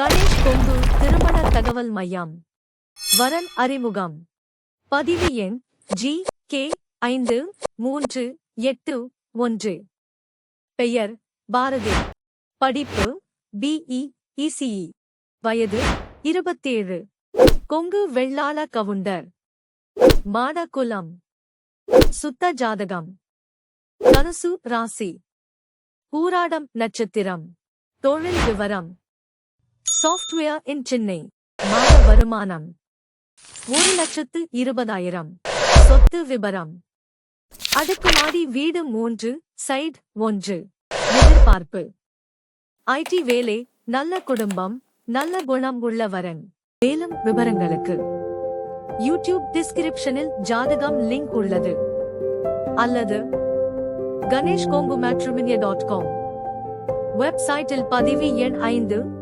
கணேஷ் கொங்கு திருமண தகவல் மையம். வரன் அறிமுகம். பதிவு எண் ஜி கே ஐந்து மூன்று எட்டு ஒன்று. பெயர் பாரதி. படிப்பு பிஇ இசிஇ வயது இருபத்தேழு. கொங்கு வெள்ளாள கவுண்டர். மாடகுலம் சுத்த ஜாதகம். தனுசு ராசி. ஊராடம் நட்சத்திரம். தொழில் விவரம். சாஃப்ட்வேர் இன் சென்னை மாத வருமானம் ஒரு லட்சத்து இருபதாயிரம். சொத்து விபரம். அடுக்குமாடி வீடு மூன்று சைட் ஒன்று. எதிர்பார்ப்பு. ஐடி வேலை நல்ல குடும்பம் நல்ல குணம் உள்ள வரன் மேலும் விவரங்களுக்கு. யூடியூப் டிஸ்கிரிப்ஷனில் ஜாதகம் லிங்க் உள்ளது. அல்லது Ganesh Kongu matrimony dot com. வெப்சைட்டில் பதிவு எண் ஐந்து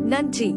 நன்றி.